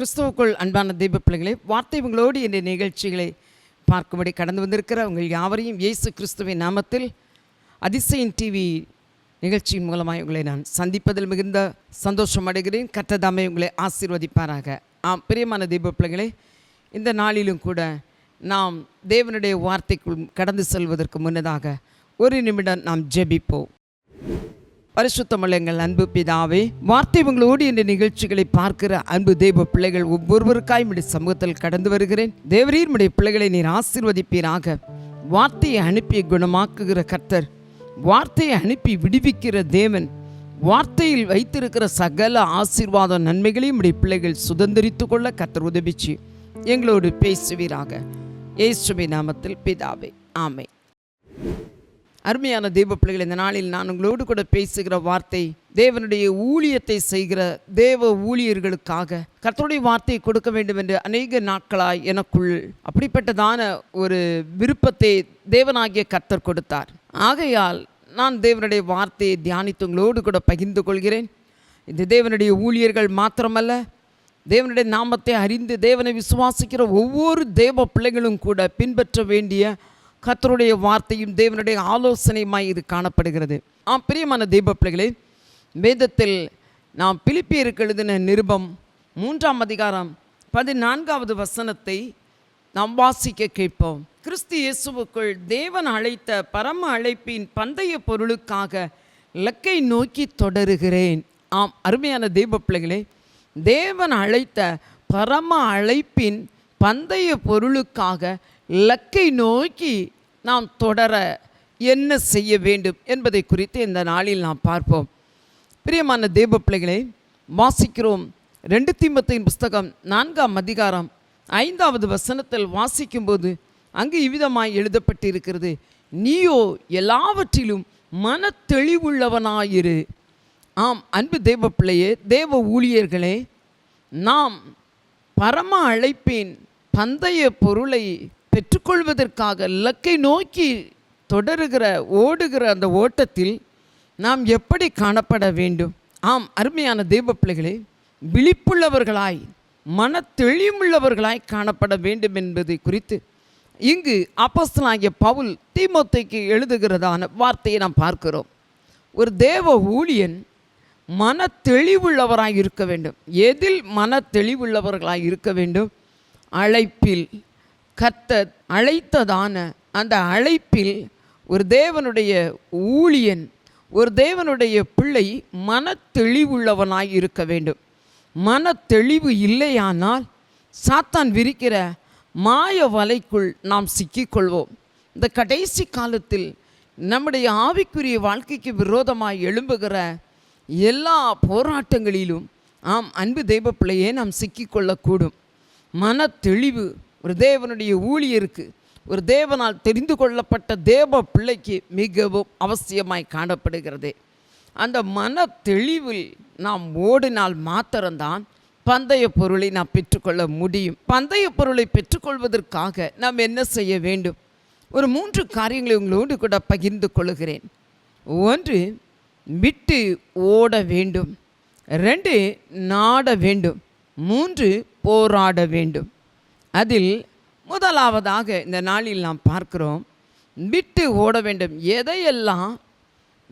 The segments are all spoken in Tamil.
கிறிஸ்துவுக்குள் அன்பான தெய்வ பிள்ளைகளே வார்த்தை உங்களோடு இந்த நிகழ்ச்சிகளை பார்க்கும்படி கடந்து வந்திருக்கிற உங்கள் யாவரையும் இயேசு கிறிஸ்துவின் நாமத்தில் அதிசயன் டிவி நிகழ்ச்சியின் மூலமாக உங்களை நான் சந்திப்பதில் மிகுந்த சந்தோஷம் அடைகிறேன். கற்றதாமே உங்களை ஆசீர்வதிப்பாராக. ஆம் பிரியமான தெய்வ பிள்ளைகளே இந்த நாளிலும் கூட நாம் தேவனுடைய வார்த்தைக்குள் கடந்து செல்வதற்கு முன்னதாக ஒரு நிமிடம் நாம் ஜெபிப்போம். பரிசுத்தமுள்ள எங்கள் அன்பு பிதாவே வார்த்தை உங்களோடு இந்த நிகழ்ச்சிகளை பார்க்கிற அன்பு தெய்வ பிள்ளைகள் ஒவ்வொருவருக்காயும் இந்த சமூகத்தில் கடந்து வருகிறேன். தேவரீர் உடைய பிள்ளைகளை நீர் ஆசீர்வதிப்பீராக. வார்த்தையை அனுப்பி குணமாக்குகிற கர்த்தர் வார்த்தையை அனுப்பி விடுவிக்கிற தேவன் வார்த்தையில் வைத்திருக்கிற சகல ஆசீர்வாத நன்மைகளையும் உடைய பிள்ளைகள் சுதந்திரித்து கொள்ள கர்த்தர் உதவிச்சு எங்களோடு பேசுவீராக. இயேசுவை நாமத்தில் பிதாவே ஆமை அருமையான தெய்வ பிள்ளைகள் இந்த நாளில் நான் உங்களோடு கூட பேசுகிற வார்த்தை தேவனுடைய ஊழியத்தை செய்கிற தேவ ஊழியர்களுக்காக கர்த்தருடைய வார்த்தையை கொடுக்க வேண்டும் என்று அநேக நாட்களாய் எனக்குள் அப்படிப்பட்டதான ஒரு விருப்பத்தை தேவனாகிய கர்த்தர் கொடுத்தார். ஆகையால் நான் தேவனுடைய வார்த்தையை தியானித்து உங்களோடு கூட பகிர்ந்து கொள்கிறேன். இந்த தேவனுடைய ஊழியர்கள் மாத்திரமல்ல தேவனுடைய நாமத்தை அறிந்து தேவனை விசுவாசிக்கிற ஒவ்வொரு தேவ பிள்ளைகளும் கூட பின்பற்ற வேண்டிய கத்தருடைய வார்த்தையும் தேவனுடைய ஆலோசனையுமாய் இது காணப்படுகிறது. ஆம் பிரியமான தெய்வ பிள்ளைகளே வேதத்தில் நாம் பிலிப்பியருக்கு எழுதின நிருபம் மூன்றாம் அதிகாரம் பதினான்காவது வசனத்தை நாம் வாசிக்க கேட்போம். கிறிஸ்து இயேசுவுக்குள் தேவன் அழைத்த பரம அழைப்பின் பந்தய பொருளுக்காக லக்கை நோக்கி தொடருகிறேன். ஆம் அருமையான தெய்வ பிள்ளைகளே தேவன் அழைத்த பரம அழைப்பின் பந்தய பொருளுக்காக இலக்கை நோக்கி நாம் தொடர என்ன செய்ய வேண்டும் என்பதை குறித்து இந்த நாளில் நாம் பார்ப்போம். பிரியமான தேவ பிள்ளைகளை வாசிக்கிறோம் ரெண்டு தீமத்தின் புஸ்தகம் நான்காம் அதிகாரம் ஐந்தாவது வசனத்தில் வாசிக்கும்போது அங்கு இவ்விதமாய் எழுதப்பட்டிருக்கிறது. நீயோ எல்லாவற்றிலும் மன தெளிவுள்ளவனாயிரு ஆம் அன்பு தேவ பிள்ளையே தேவ ஊழியர்களே நாம் பரம அழைப்பின் பந்தய பொருளை பெற்றுக்கொள்வதற்காக இலக்கை நோக்கி தொடருகிற ஓடுகிற அந்த ஓட்டத்தில் நாம் எப்படி காணப்பட வேண்டும்? ஆம் அருமையான தெய்வ பிள்ளைகளே விழிப்புள்ளவர்களாய் மன தெளிவுள்ளவர்களாய் காணப்பட வேண்டும் என்பதை குறித்து இங்கு அப்பஸ்தலாகிய பவுல் தீமோத்தேக்கு எழுதுகிறதான வார்த்தையை நாம் பார்க்கிறோம். ஒரு தேவ ஊழியன் மன தெளிவுள்ளவராய் இருக்க வேண்டும். எதில் மன தெளிவுள்ளவர்களாய் இருக்க வேண்டும்? அழைப்பில். கத்த அழைத்ததான அந்த அழைப்பில் ஒரு தேவனுடைய ஊழியன் ஒரு தேவனுடைய பிள்ளை மன தெளிவுள்ளவனாய் இருக்க வேண்டும். மன தெளிவு இல்லையானால் சாத்தான் விரிக்கிற மாய வலைக்குள் நாம் சிக்கிக்கொள்வோம். இந்த கடைசி காலத்தில் நம்முடைய ஆவிக்குரிய வாழ்க்கைக்கு விரோதமாக எழும்புகிற எல்லா போராட்டங்களிலும் ஆம் அன்பு தெய்வ பிள்ளையே நாம் சிக்கிக்கொள்ளக்கூடும். மன தெளிவு ஒரு தேவனுடைய ஊழியருக்கு ஒரு தேவனால் தெரிந்து கொள்ளப்பட்ட தேவ பிள்ளைக்கு மிகவும் அவசியமாய் காணப்படுகிறது. அந்த மன தெளிவில் நாம் ஓடினால் மாத்திரம்தான் பந்தய பொருளை நாம் பெற்றுக்கொள்ள முடியும். பந்தய பொருளை பெற்றுக்கொள்வதற்காக நாம் என்ன செய்ய வேண்டும்? ஒரு மூன்று காரியங்களை உங்களோடு கூட பகிர்ந்து கொள்கிறேன். ஒன்று விட்டு ஓட வேண்டும். ரெண்டு நாட வேண்டும். மூன்று போராட வேண்டும். அதில் முதலாவதாக இந்த நாளில் நாம் பார்க்கிறோம் விட்டு ஓட வேண்டும். எதையெல்லாம்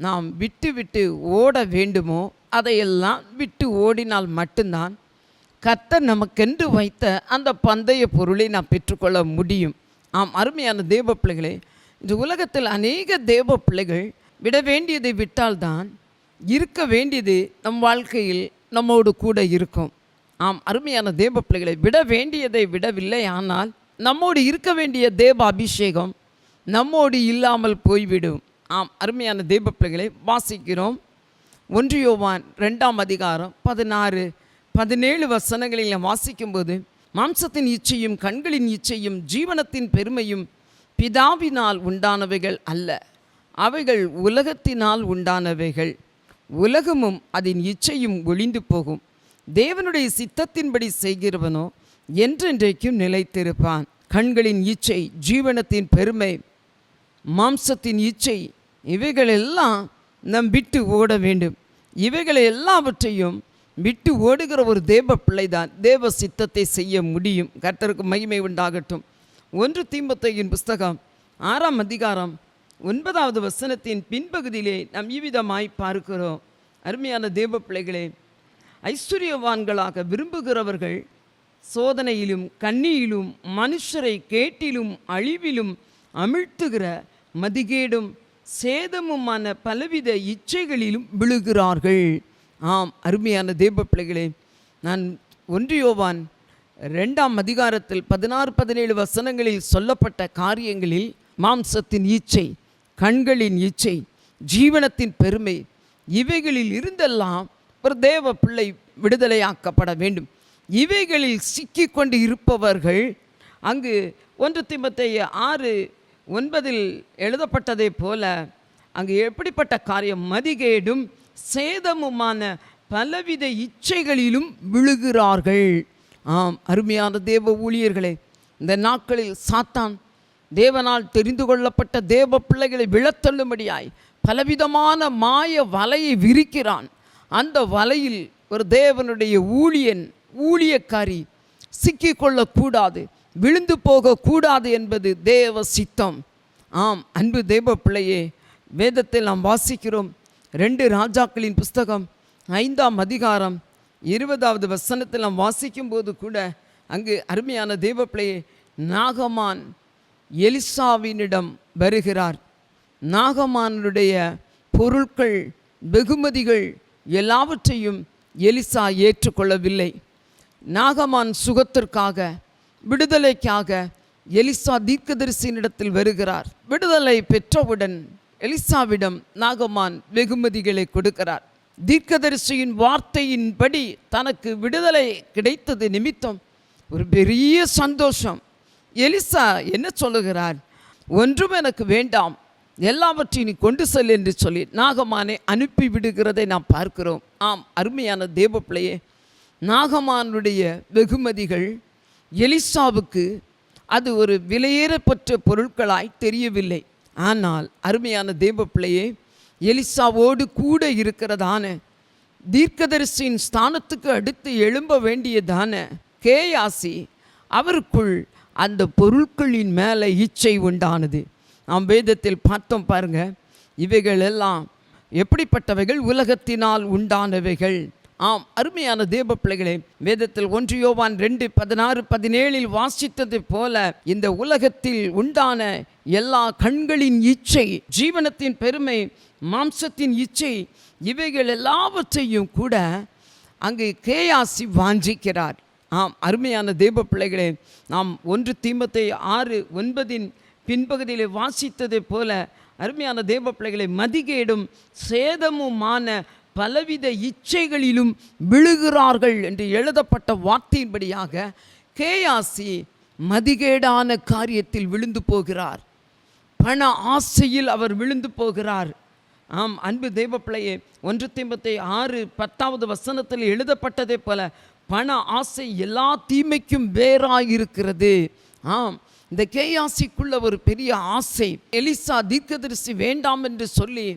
நாம் விட்டு விட்டு ஓட வேண்டுமோ அதையெல்லாம் விட்டு ஓடினால் மட்டும்தான் கர்த்தர் நமக்கென்று வைத்த அந்த பந்தய பொருளை நாம் பெற்றுக்கொள்ள முடியும். ஆம் அருமையான தேவ பிள்ளைகளே இந்த உலகத்தில் அநேக தேவ பிள்ளைகள் விட வேண்டியதை விட்டால்தான் இருக்க வேண்டியது நம் வாழ்க்கையில் நம்மோடு கூட இருக்கும். ஆம் அருமையான தேவ பிள்ளைகளை விட வேண்டியதை விடவில்லை ஆனால் நம்மோடு இருக்க வேண்டிய தேவ அபிஷேகம் நம்மோடு இல்லாமல் போய்விடும். ஆம் அருமையான தேவ பிள்ளைகளை வாசிக்கிறோம் ஒன்றியோவான் ரெண்டாம் அதிகாரம் பதினாறு பதினேழு வசனங்களில் வாசிக்கும்போது மாம்சத்தின் இச்சையும் கண்களின் இச்சையும் ஜீவனத்தின் பெருமையும் பிதாவினால் உண்டானவைகள் அல்ல. அவைகள் உலகத்தினால் உண்டானவைகள். உலகமும் அதன் இச்சையும் ஒளிந்து போகும். தேவனுடைய சித்தத்தின்படி செய்கிறவனோ என்றென்றைக்கும் நிலைத்திருப்பான். கண்களின் இச்சை ஜீவனத்தின் பெருமை மாம்சத்தின் இச்சை இவைகளெல்லாம் நம் விட்டு ஓட வேண்டும். இவைகளை எல்லாவற்றையும் விட்டு ஓடுகிற ஒரு தேவ பிள்ளைதான். தேவ சித்தத்தை செய்ய முடியும். கர்த்தருக்கு மகிமை உண்டாகட்டும். ஒன்று தீம்பத்தையின் புஸ்தகம் ஆறாம் அதிகாரம் ஒன்பதாவது வசனத்தின் பின்பகுதியிலே நாம் இவ்விதமாய் பார்க்கிறோம். அருமையான தேவ பிள்ளைகளே ஐஸ்வர்யவான்களாக விரும்புகிறவர்கள் சோதனையிலும் கண்ணியிலும் மனுஷரை கேட்டிலும் அழிவிலும் அமிழ்த்துகிற மதிகேடும் சேதமுமான பலவித இச்சைகளிலும் விழுகிறார்கள். ஆம் அருமையான தேவ பிள்ளைகளே நான் ஒன்றியோவான் ரெண்டாம் அதிகாரத்தில் பதினாறு பதினேழு வசனங்களில் சொல்லப்பட்ட காரியங்களில் மாம்சத்தின் இச்சை கண்களின் இச்சை ஜீவனத்தின் பெருமை இவைகளில் இருந்தெல்லாம் ஒரு தேவ பிள்ளை விடுதலையாக்கப்பட வேண்டும். இவைகளில் சிக்கிக்கொண்டு இருப்பவர்கள் அங்கு ஒன்று திம்பத்தைய ஆறு ஒன்பதில் எழுதப்பட்டதைப் போல அங்கு எப்படிப்பட்ட காரியம்? மதிகேடும் சேதமுமான பலவித இச்சைகளிலும் விழுகிறார்கள். ஆம் அருமையான தேவ ஊழியர்களே இந்த நாட்களில் சாத்தான் தேவனால் தெரிந்து கொள்ளப்பட்ட தேவ பிள்ளைகளை விழத்தள்ளும்படியாய் பலவிதமான மாய வலையை விரிக்கிறான். அந்த வலையில் ஒரு தேவனுடைய ஊழியன் ஊழியக்காரி சிக்கிக்கொள்ளக்கூடாது விழுந்து போகக்கூடாது என்பது தேவ சித்தம். ஆம் அன்பு தேவ பிள்ளையே வேதத்தில் நாம் வாசிக்கிறோம் ரெண்டு ராஜாக்களின் புஸ்தகம் ஐந்தாம் அதிகாரம் இருபதாவது வசனத்தில் நாம் வாசிக்கும்போது கூட அங்கு அருமையான தேவ பிள்ளையே நாகமான் எலிசாவினிடம் வருகிறார். நாகமானுடைய பொருட்கள் வெகுமதிகள் எல்லாவற்றையும் எலிசா ஏற்றுக்கொள்ளவில்லை. நாகமான் சுகத்திற்காக விடுதலைக்காக எலிசா தீர்க்கதரிசியினிடத்தில் வருகிறார். விடுதலை பெற்றவுடன் எலிசாவிடம் நாகமான் வெகுமதிகளை கொடுக்கிறார். தீர்க்கதரிசியின் வார்த்தையின்படி தனக்கு விடுதலை கிடைத்தது நிமித்தம் ஒரு பெரிய சந்தோஷம். எலிசா என்ன சொல்லுகிறார்? ஒன்றும் எனக்கு வேண்டாம். எல்லாவற்றையும் நீ கொண்டு செல் என்று சொல்லி நாகமானை அனுப்பி விடுகிறதை நாம் பார்க்கிறோம். ஆம் அருமையான தேவ பிள்ளையே நாகமானுடைய வெகுமதிகள் எலிசாவுக்கு அது ஒரு விலையேறப்பட்ட பொருட்களாய் தெரியவில்லை. ஆனால் அருமையான தேவ பிள்ளையே எலிசாவோடு கூட இருக்கிறதான தீர்க்கதரிசியின் ஸ்தானத்துக்கு அடுத்து எழும்ப வேண்டியதான கேயாசி அவருக்குள் அந்த பொருட்களின் மேலே இச்சை உண்டானது. நாம் வேதத்தில் பார்த்தோம் பாருங்க இவைகள் எல்லாம் எப்படிப்பட்டவைகள்? உலகத்தினால் உண்டானவைகள். ஆம் அருமையான தேவ பிள்ளைகளே வேதத்தில் ஒன்று யோவான் ரெண்டு பதினாறு பதினேழில் வாசித்தது போல இந்த உலகத்தில் உண்டான எல்லா கண்களின் இச்சை ஜீவனத்தின் பெருமை மாம்சத்தின் இச்சை இவைகள் எல்லாவற்றையும் கூட அங்கு கேயாசி வாஞ்சிக்கிறார். ஆம் அருமையான தேவ பிள்ளைகளே நாம் ஒன்று தீமத்தை ஆறு ஒன்பதின் பின்பகுதியிலே வாசித்ததைப் போல அருமையான தேவ பிள்ளைகளை மதிகேடும் சேதமுமான பலவித இச்சைகளிலும் விழுகிறார்கள் என்று எழுதப்பட்ட வார்த்தையின்படியாக கேயாசி மதிகேடான காரியத்தில் விழுந்து போகிறார். பண ஆசையில் அவர் விழுந்து போகிறார். ஆம் அன்பு தெய்வப்பிள்ளையே ஒன்று தீம்பத்தை ஆறு பத்தாவது வசனத்தில் எழுதப்பட்டதைப் போல பண ஆசை எல்லா தீமைக்கும் வேறாயிருக்கிறது. ஆம் இந்த கேயாசிக்குள்ள ஒரு பெரிய ஆசை. எலிசா தீர்க்கதரிசி வேண்டாம் என்று சொல்லி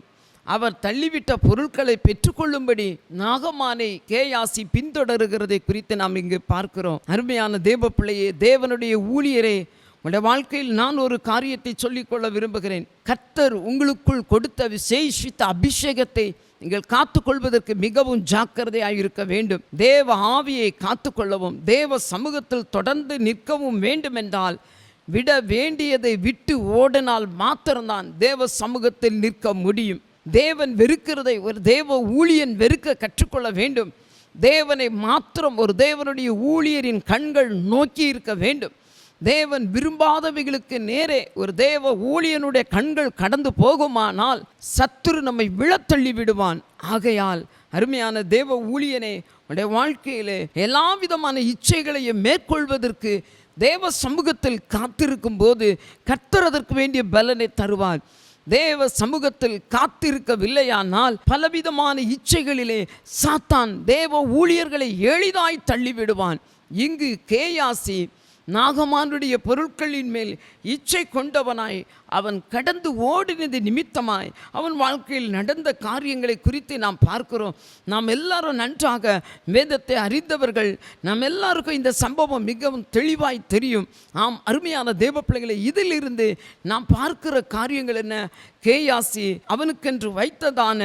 அவர் தள்ளிவிட்ட பொருட்களை பெற்றுக்கொள்ளும்படி நாகமானை கேயாசி பின்தொடருகிறதை குறித்து நாம் இங்கு பார்க்கிறோம். அருமையான தேவ பிள்ளையே தேவனுடைய ஊழியரே உங்களுடைய வாழ்க்கையில் நான் ஒரு காரியத்தை சொல்லிக்கொள்ள விரும்புகிறேன். கர்த்தர் உங்களுக்குள் கொடுத்த விசேஷித்த அபிஷேகத்தை நீங்கள் காத்துக்கொள்வதற்கு மிகவும் ஜாக்கிரதையாக இருக்க வேண்டும். தேவ ஆவியை காத்துக்கொள்ளவும் தேவ சமூகத்தில் தொடர்ந்து நிற்கவும் வேண்டுமென்றால் விட வேண்டியதை விட்டு ஓடினால் மாத்திரம்தான் தேவ சமூகத்தில் நிற்க முடியும். தேவன் வெறுக்கிறதை ஒரு தேவ ஊழியன் வெறுக்க கற்றுக்கொள்ள வேண்டும். தேவனை மாத்திரம் ஒரு தேவனுடைய ஊழியரின் கண்கள் நோக்கி இருக்க வேண்டும். தேவன் விரும்பாதவைகளுக்கு நேரே ஒரு தேவ ஊழியனுடைய கண்கள் கடந்து போகுமானால் சத்துரு நம்மை விழத்தள்ளி விடுவான். ஆகையால் அருமையான தேவ ஊழியனே உடைய வாழ்க்கையிலே எல்லா விதமான இச்சைகளையும் மேற்கொள்வதற்கு தேவ சமூகத்தில் காத்திருக்கும் போது கர்த்தர் அதற்கு வேண்டிய பலனை தருவார். தேவ சமூகத்தில் காத்திருக்கவில்லையானால் பலவிதமான இச்சைகளிலே சாத்தான் தேவ ஊழியர்களை எளிதாய் தள்ளிவிடுவான். இங்கு கேயாசி நாகமானுடைய பொருட்களின் மேல் இச்சை கொண்டவனாய் அவன் கடந்து ஓடினது நிமித்தமாய் அவன் வாழ்க்கையில் நடந்த காரியங்களை குறித்து நாம் பார்க்கிறோம். நாம் எல்லாரும் நன்றாக வேதத்தை அறிந்தவர்கள். நாம் எல்லாருக்கும் இந்த சம்பவம் மிகவும் தெளிவாய் தெரியும். ஆம் அருமையான தேவ பிள்ளைகளை இதிலிருந்து நாம் பார்க்கிற காரியங்கள் என்ன? கேயாசி அவனுக்கென்று வைத்ததான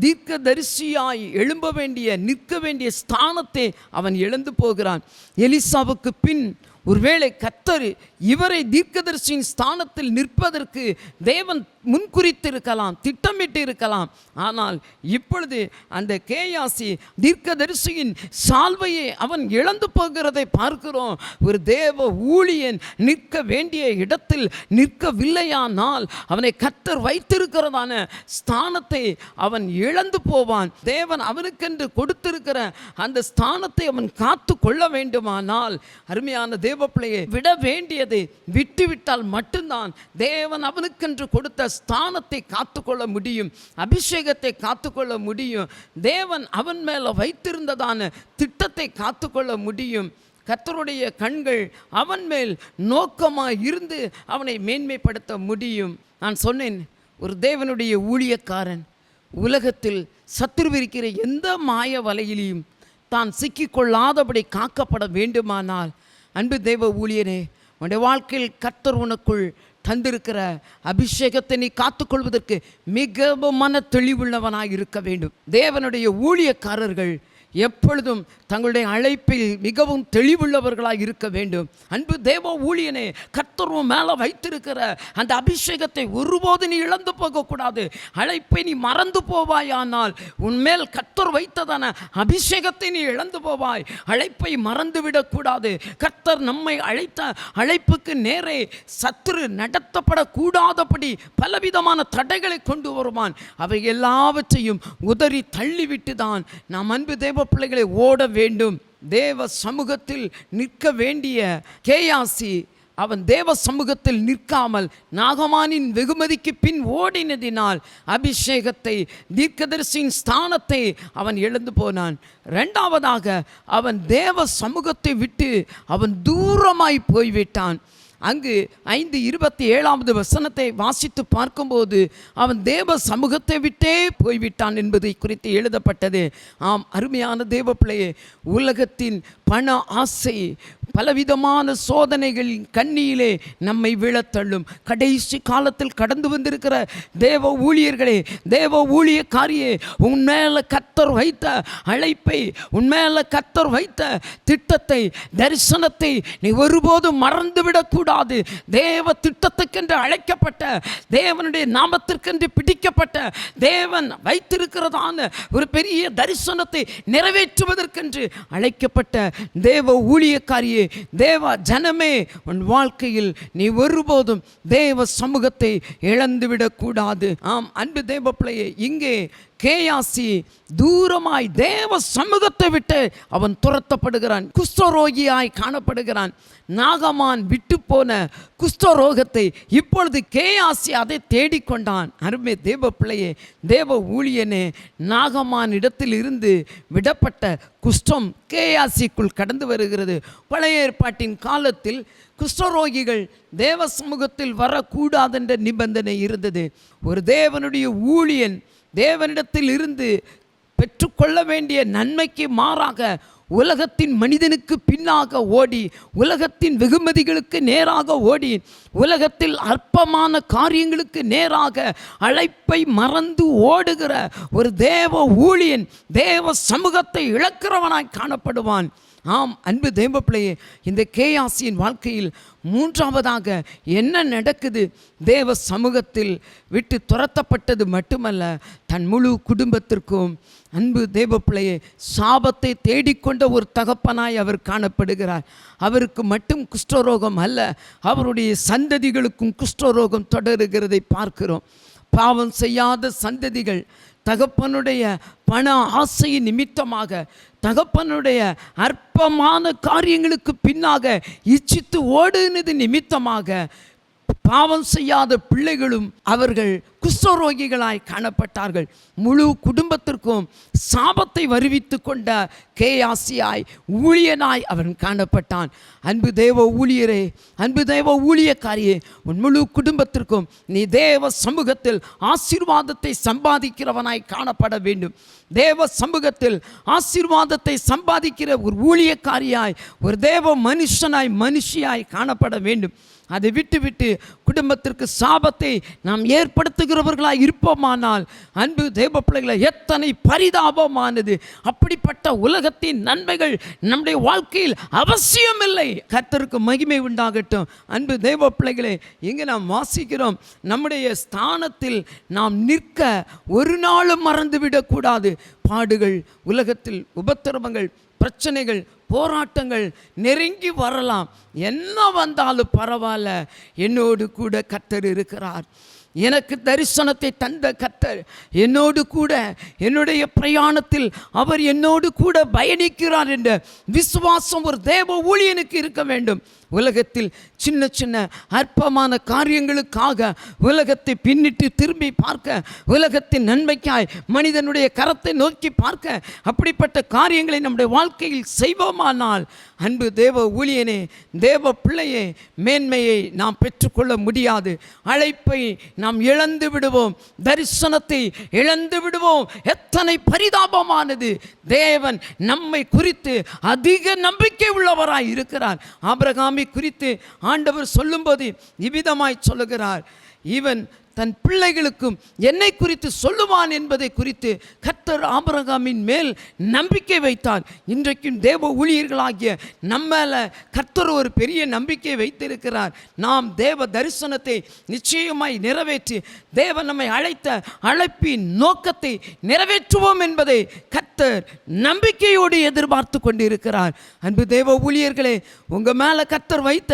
தீர்க்கதரிசியாய் எழும்ப வேண்டிய நிற்க வேண்டிய ஸ்தானத்தை அவன் இழந்து போகிறான். எலிசாவுக்கு பின் ஒருவேளை கத்தர் இவரை தீர்க்கதரிசியின் ஸ்தானத்தில் நிற்பதற்கு தேவன் முன்குறித்து இருக்கலாம் திட்டமிட்டு இருக்கலாம் ஆனால் இப்பொழுது அந்த கேயாசி தீர்க்கதரிசியின் சால்வையை அவன் இழந்து போகிறதை பார்க்கிறோம். ஒரு தேவ ஊழியன் நிற்க வேண்டிய இடத்தில் நிற்கவில்லையானால் அவனை கத்தர் வைத்திருக்கிறதான ஸ்தானத்தை அவன் இழந்து போவான். தேவன் அவனுக்கென்று கொடுத்திருக்கிற அந்த ஸ்தானத்தை அவன் காத்து கொள்ள வேண்டுமானால் அருமையான தேவ பிள்ளையை விட வேண்டியதை விட்டுவிட்டால் மட்டும்தான் தேவன் அவனுக்கென்று கொடுத்த ஸ்தானத்தை காத்துக்கொள்ள முடியும் அபிஷேகத்தை காத்துக்கொள்ள முடியும் தேவன் அவன் மேலே வைத்திருந்ததான திட்டத்தை காத்துக்கொள்ள முடியும். கர்த்தருடைய கண்கள் அவன் மேல் நோக்கமாக இருந்து அவனை மேன்மைப்படுத்த முடியும். நான் சொன்னேன் ஒரு தேவனுடைய ஊழியக்காரன் உலகத்தில் சத்துருவிருக்கிற எந்த மாய வலையிலையும் தான் சிக்கிக்கொள்ளாதபடி காக்கப்பட வேண்டுமானால் அன்பு தெய்வ ஊழியனே உன்னுடைய வாழ்க்கையில் கர்த்தர் உனக்குள் தந்திருக்கிற அபிஷேகத்தை நீ காத்துக்கொள்வதற்கு மிகவும் மன தெளிவுள்ளவனாக இருக்க வேண்டும். தேவனுடைய ஊழியக்காரர்கள் எப்பொழுதும் தங்களுடைய அழைப்பில் மிகவும் தெளிவுள்ளவர்களாக இருக்க வேண்டும். அன்பு தேவ ஊழியனே கர்த்தரும் மேலே வைத்திருக்கிற அந்த அபிஷேகத்தை ஒருபோது நீ இழந்து போகக்கூடாது. அழைப்பை நீ மறந்து போவாயானால் உன்மேல் கர்த்தர் வைத்ததான அபிஷேகத்தை நீ இழந்து போவாய். அழைப்பை மறந்து விடக்கூடாது கர்த்தர் நம்மை அழைத்த அழைப்புக்கு நேரே சத்துரு நடத்தப்படக்கூடாதபடி பலவிதமான தடைகளை கொண்டு வருவான். அவை எல்லாவற்றையும் உதறி தள்ளிவிட்டு தான் நாம் அன்பு தேவ பிள்ளைகளை ஓட வேண்டும். தேவ சமூகத்தில் நிற்க வேண்டிய கேயாசி அவன் தேவ சமூகத்தில் நிற்காமல் நாகமானின் வெகுமதிக்கு பின் ஓடினதினால் அபிஷேகத்தை தீர்க்கதரிசியின் ஸ்தானத்தை அவன் எழுந்து போனான். ரெண்டாவதாக அவன் தேவ சமூகத்தை விட்டு அவன் தூரமாய் போய்விட்டான். அங்கு ஐந்து இருபத்தி ஏழாவது வசனத்தை வாசித்து பார்க்கும்போது அவன் தேவ சமூகத்தை விட்டே போய்விட்டான் என்பதை குறித்து எழுதப்பட்டது. ஆம் அருமையான தேவ பிள்ளையே உலகத்தின் பண ஆசை பலவிதமான சோதனைகளின் கண்ணியிலே நம்மை விழத்தள்ளும். கடைசி காலத்தில் கடந்து வந்திருக்கிற தேவ ஊழியர்களே தேவ ஊழியக்காரியே உன் மேலே கத்தர் வைத்த அழைப்பை உன் மேல கத்தர் வைத்த திட்டத்தை தரிசனத்தை நீ ஒருபோதும் மறந்துவிடக்கூடாது. தேவ திட்டத்துக்கென்று அழைக்கப்பட்ட தேவனுடைய நாமத்திற்கென்று பிடிக்கப்பட்ட தேவன் வைத்திருக்கிறதான ஒரு பெரிய தரிசனத்தை நிறைவேற்றுவதற்கென்று அழைக்கப்பட்ட தேவ ஊழியக்காரியே தேவ ஜனமே உன் வாழ்க்கையில் நீ ஒருபோதும் தேவ சமூகத்தை இழந்துவிடக்கூடாது. ஆம் அன்பு தேவ பிள்ளையே இங்கே கேயாசி தூரமாய் தேவ சமூகத்தை விட்டு அவன் துரத்தப்படுகிறான். குஷ்டரோகியாய் காணப்படுகிறான். நாகமான் விட்டு போன குஷ்டரோகத்தை இப்பொழுது கேயாசி அதை தேடிக்கொண்டான். அருமை தேவ பிள்ளையே தேவ ஊழியனே நாகமான் இடத்தில் இருந்து விடப்பட்ட குஷ்டம் கேயாசிக்குள் கடந்து வருகிறது. பழைய ஏற்பாட்டின் காலத்தில் குஷ்டரோகிகள் தேவ சமூகத்தில் வரக்கூடாதென்ற நிபந்தனை இருந்தது. ஒரு தேவனுடைய ஊழியன் தேவனிடத்தில் இருந்து பெற்றுக்கொள்ள வேண்டிய நன்மைக்கு மாறாக உலகத்தின் மனிதனுக்கு பின்னாக ஓடி உலகத்தின் வெகுமதிகளுக்கு நேராக ஓடி உலகத்தில் அற்பமான காரியங்களுக்கு நேராக அழைப்பை மறந்து ஓடுகிற ஒரு தேவ ஊழியன் தேவ சமூகத்தை இழக்கிறவனாய் காணப்படுவான். ஆம் அன்பு தேவ பிள்ளையே இந்த கேயாசியின் வாழ்க்கையில் மூன்றாவதாக என்ன நடக்குது? தேவ சமூகத்தில் விட்டு துரத்தப்பட்டது மட்டுமல்ல தன் முழு குடும்பத்திற்கும் அன்பு தேவ சாபத்தை தேடிக்கொண்ட ஒரு தகப்பனாய் அவர் காணப்படுகிறார். அவருக்கு மட்டும் குஷ்டரோகம் அல்ல அவருடைய சந்ததிகளுக்கும் குஷ்டரோகம் தொடருகிறதை பார்க்கிறோம். பாவம் செய்யாத சந்ததிகள் தகப்பனுடைய பண ஆசையின் நிமித்தமாக தகப்பனுடைய அற்பமான காரியங்களுக்கு பின்னாக இச்சித்து ஓடுனது நிமித்தமாக பாவம் செய்யாத பிள்ளைகளும் அவர்கள் குஷ்டரோகிகளாய் காணப்பட்டார்கள். முழு குடும்பத்திற்கும் சாபத்தை வருவித்து கொண்ட கேயாசியாய் ஊழியனாய் அவன் காணப்பட்டான். அன்பு தேவ ஊழியரே அன்பு தேவ ஊழியக்காரியே உன் முழு குடும்பத்திற்கும் நீ தேவ சமூகத்தில் ஆசீர்வாதத்தை சம்பாதிக்கிறவனாய் காணப்பட வேண்டும். தேவ சமூகத்தில் ஆசீர்வாதத்தை சம்பாதிக்கிற ஒரு ஊழியக்காரியாய் ஒரு தேவ மனுஷனாய் மனுஷியாய் காணப்பட வேண்டும். அதை விட்டுவிட்டு குடும்பத்திற்கு சாபத்தை நாம் ஏற்படுத்துகிறவர்களாக இருப்போமானால் அன்பு தெய்வ பிள்ளைகளை எத்தனை பரிதாபமானது. அப்படிப்பட்ட உலகத்தின் நன்மைகள் நம்முடைய வாழ்க்கையில் அவசியமில்லை. கத்தருக்கு மகிமை உண்டாகட்டும். அன்பு தெய்வ பிள்ளைகளை இங்கே நாம் வாசிக்கிறோம் நம்முடைய ஸ்தானத்தில் நாம் நிற்க ஒரு நாளும் மறந்துவிடக்கூடாது. பாடுகள் உலகத்தில் உபத்திரவங்கள் பிரச்சனைகள் போராட்டங்கள் நெருங்கி வரலாம். என்ன வந்தாலும் பரவாயில்ல. என்னோடு கூட கத்தர் இருக்கிறார். எனக்கு தரிசனத்தை தந்த கத்தர் என்னோடு கூட என்னுடைய பிரயாணத்தில் அவர் என்னோடு கூட பயணிக்கிறார் என்ற விசுவாசம் ஒரு தேவ ஊழியனுக்கு இருக்க வேண்டும். உலகத்தில் சின்ன சின்ன அற்பமான காரியங்களுக்காக உலகத்தை பின்னிட்டு திரும்பி பார்க்க உலகத்தின் நன்மைக்காய் மனிதனுடைய கரத்தை நோக்கி பார்க்க அப்படிப்பட்ட காரியங்களை நம்முடைய வாழ்க்கையில் செய்வோமானால் அன்பு தேவ ஊழியனே தேவ பிள்ளையே மேன்மையை நாம் பெற்றுக்கொள்ள முடியாது. அழைப்பை நாம் இழந்து விடுவோம். தரிசனத்தை இழந்து விடுவோம். எத்தனை பரிதாபமானது. தேவன் நம்மை குறித்து அதிக நம்பிக்கை உள்ளவராய் இருக்கிறார். ஆபிரகாமி குறித்து ஆண்டவர் சொல்லும்போது இவ்விதமாய் சொல்லுகிறார். இவன் தன் பிள்ளைகளுக்கும் என்னை குறித்து சொல்லுவான் என்பதை குறித்து கர்த்தர் ஆபரகாமின் மேல் நம்பிக்கை வைத்தார் இன்றைக்கும் தேவ ஊழியர்களாகிய நம்மள கர்த்தர் ஒரு பெரிய நம்பிக்கை வைத்திருக்கிறார். நாம் தேவ தரிசனத்தை நிச்சயமாய் நிறைவேற்றி தேவ நம்மை அழைத்த அழைப்பின் நோக்கத்தை நிறைவேற்றுவோம் என்பதை கர்த்தர் நம்பிக்கையோடு எதிர்பார்த்து கொண்டிருக்கிறார். அன்பு தேவ ஊழியர்களே உங்கள் மேலே கர்த்தர் வைத்த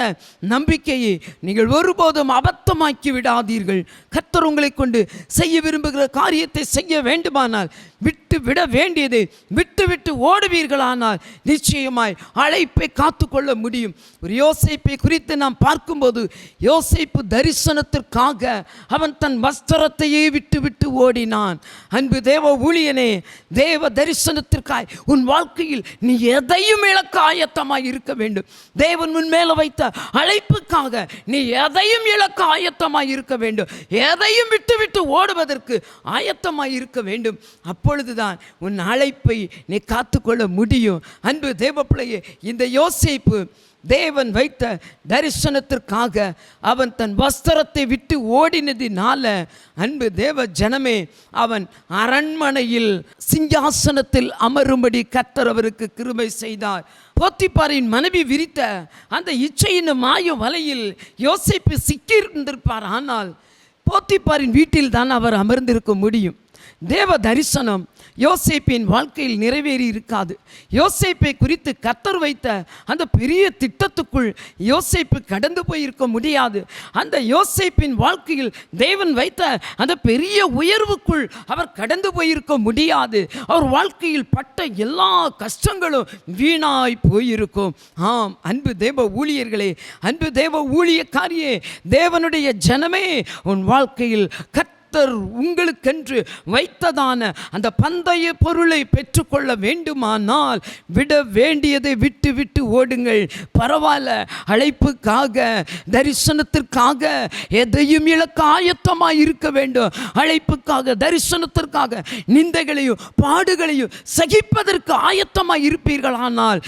நம்பிக்கையை நீங்கள் ஒருபோதும் அபத்தமாக்கி விடாதீர்கள். கர்த்தர் உங்களை கொண்டு செய்ய விரும்புகிற காரியத்தை செய்ய வேண்டுமானால் விட்டு விட வேண்டியது விட்டு விட்டு ஓடுவீர்களானால் நிச்சயமாய் அழைப்பை காத்துக்கொள்ள முடியும். ஒரு யோசைப்பை குறித்து நாம் பார்க்கும்போது யோசைப்பு தரிசனத்திற்காக அவன் தன் வஸ்திரத்தையே விட்டு விட்டு ஓடினான். அன்பு தேவ ஊழியனே தேவ தரிசனத்திற்காய் உன் வாழ்க்கையில் நீ எதையும் இழக்க ஆயத்தமாய் இருக்க வேண்டும். தேவன் உன் மேலே வைத்த அழைப்புக்காக நீ எதையும் இழக்க ஆயத்தமாய் இருக்க வேண்டும். எதையும் விட்டு விட்டு ஓடுவதற்கு ஆயத்தமாய் இருக்க வேண்டும். அப்பொழுதுதான் உன் அழைப்பை நீ காத்துக்கொள்ள முடியும். அன்பு தேவப்பிள்ளையே இந்த யோசிப்பு தேவன் வைத்த தரிசனத்திற்காக அவன் தன் வஸ்திரத்தை விட்டு ஓடினதினால அன்பு தேவ ஜனமே அவன் அரண்மனையில் சிங்காசனத்தில் அமரும்படி கத்தர் அவருக்கு கிருபை செய்தார். போத்திப்பாரின் மனைவி விரித்த அந்த இச்சையின் மாய வலையில் யோசிப்பு சிக்கியிருந்திருப்பார். ஆனால் போத்திப்பாரின் வீட்டில் தான் அவர் அமர்ந்திருக்க முடியும். தேவ தரிசனம் யோசேப்பின் வாழ்க்கையில் நிறைவேறி இருக்காது. யோசேப்பை குறித்து கத்தர் வைத்த அந்த பெரிய திட்டத்துக்குள் யோசேப்பு கடந்து போயிருக்க முடியாது. அந்த யோசேப்பின் வாழ்க்கையில் தேவன் வைத்த அந்த பெரிய உயர்வுக்குள் அவர் கடந்து போயிருக்க முடியாது. அவர் வாழ்க்கையில் பட்ட எல்லா கஷ்டங்களும் வீணாய் போயிருக்கும். ஆம் அன்பு தேவ ஊழியர்களே அன்பு தேவ ஊழியக்காரியே தேவனுடைய ஜனமே உன் வாழ்க்கையில் கத் கர்த்தர் உங்களுக்கென்று வைத்ததான அந்த பந்தய பொருளை பெற்றுக்கொள்ள வேண்டுமானால் விட வேண்டியதை விட்டு விட்டு ஓடுங்கள். பரவாயில்ல அழைப்புக்காக தரிசனத்திற்காக எதையும் இழக்க ஆயத்தமாக இருக்க வேண்டும். அழைப்புக்காக தரிசனத்திற்காக நிந்தைகளையும் பாடுகளையும் சகிப்பதற்கு ஆயத்தமாக இருப்பீர்களானால்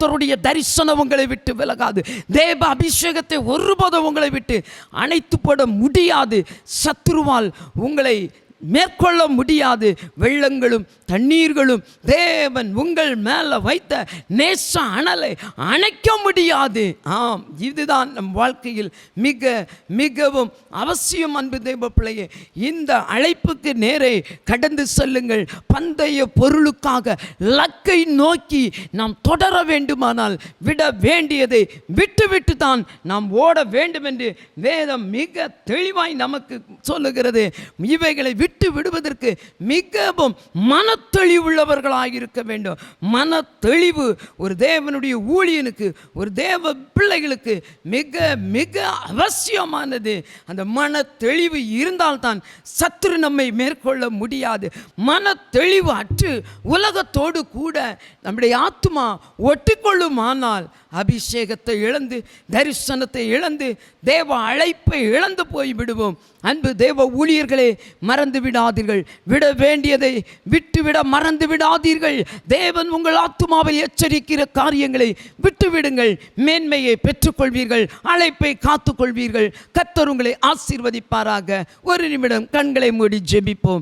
கர்த்தருடைய தரிசனம் உங்களை விட்டு விலகாது. தேவ அபிஷேகத்தை ஒருபோதும் உங்களை விட்டு அணைத்துப்பட முடியாது. சத்ருவால் உங்களை மேற்கொள்ள முடியாது. வெள்ளங்களும் தண்ணீர்களும் தேவன் உங்கள் மேலே வைத்த நேச அனலை அணைக்க முடியாது. ஆம் இதுதான் நம் வாழ்க்கையில் மிக மிகவும் அவசியம் அன்பு தெய்வ பிள்ளையே. இந்த அழைப்புக்கு நேரே கடந்து செல்லுங்கள். பந்தய பொருளுக்காக லக்கை நோக்கி நாம் தொடர வேண்டுமானால் விட வேண்டியதை விட்டுவிட்டு தான் நாம் ஓட வேண்டும் என்று வேதம் மிக தெளிவாய் நமக்கு சொல்லுகிறது. இவைகளை விட்டு விட்டு விடுவதற்கு மிகவும் மனத்தெளிவுள்ளவர்களாக இருக்க வேண்டும். மனத்தெளிவு ஒரு தேவனுடைய ஊழியனுக்கு ஒரு தேவ பிள்ளைகளுக்கு மிக மிக அவசியமானது. அந்த மனத்தெளிவு இருந்தால்தான் சத்துரு நம்மை மேற்கொள்ள முடியாது. மனத்தெளிவு அற்று உலகத்தோடு கூட நம்முடைய ஆத்மா ஒட்டிக்கொள்ளுமானால் அபிஷேகத்தை இழந்து தரிசனத்தை இழந்து தேவ அழைப்பை இழந்து போய் விடுவோம் அன்பு தேவ ஊழியர்களே மறந்து விடாதீர்கள் விட வேண்டியதை விட்டுவிட மறந்து விடாதீர்கள் தேவன் உங்கள் ஆத்துமாவை எச்சரிக்கிற காரியங்களை விட்டுவிடுங்கள். மேன்மையை பெற்றுக்கொள்வீர்கள். அழைப்பை காத்துக்கொள்வீர்கள். கத்தர் உங்களை ஆசீர்வதிப்பாராக. ஒரு நிமிடம் கண்களை மூடி ஜெபிப்போம்.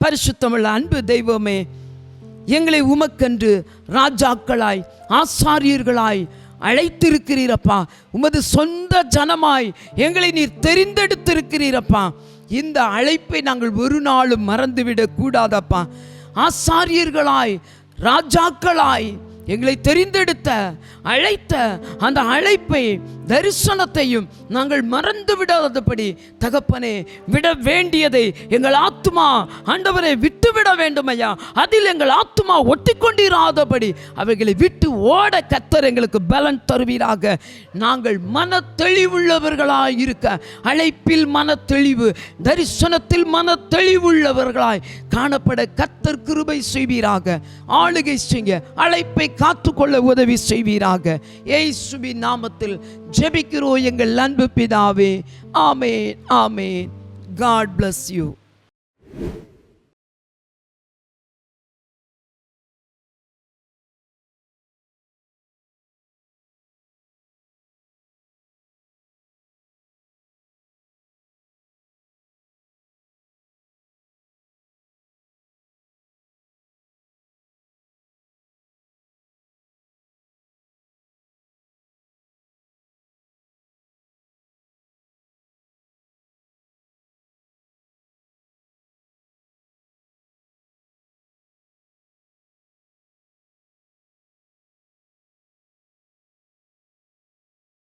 பரிசுத்தமுள்ள அன்பு தெய்வமே எங்களை உமக்கென்று ராஜாக்களாய் ஆசாரியர்களாய் அழைத்திருக்கிறீரப்பா. உமது சொந்த ஜனமாய் எங்களை நீர் தெரிந்தெடுத்திருக்கிறீரப்பா. இந்த அழைப்பை நாங்கள் ஒரு நாளும் மறந்துவிடக் கூடாதப்பா. ஆசாரியர்களாய் ராஜாக்களாய் எங்களை தெரிந்தெடுத்த அழைத்த அந்த அழைப்பை தரிசனத்தையும் நாங்கள் மறந்து விடாதபடி தகப்பனே விட வேண்டியதை எங்கள் ஆத்மா ஆண்டவரை விட்டு விட வேண்டும் ஐயா அதில் எங்கள் ஆத்மா ஒட்டிக்கொண்டிராதபடி அவைகளை விட்டு ஓட கத்தர் எங்களுக்கு பலன் தருவீராக. நாங்கள் மன தெளிவுள்ளவர்களாய் இருக்க அழைப்பில் மன தெளிவு தரிசனத்தில் மன தெளிவுள்ளவர்களாய் காணப்பட கத்தர் கிருபை செய்வீராக. ஆளுகை செய்ய அழைப்பை காத்துக்கொள்ள உதவி செய்வீராக. ஏசுபி நாமத்தில் ஜெபிக்கிறோம் எங்கள் அன்பு பிதாவே. Amen amen. God bless you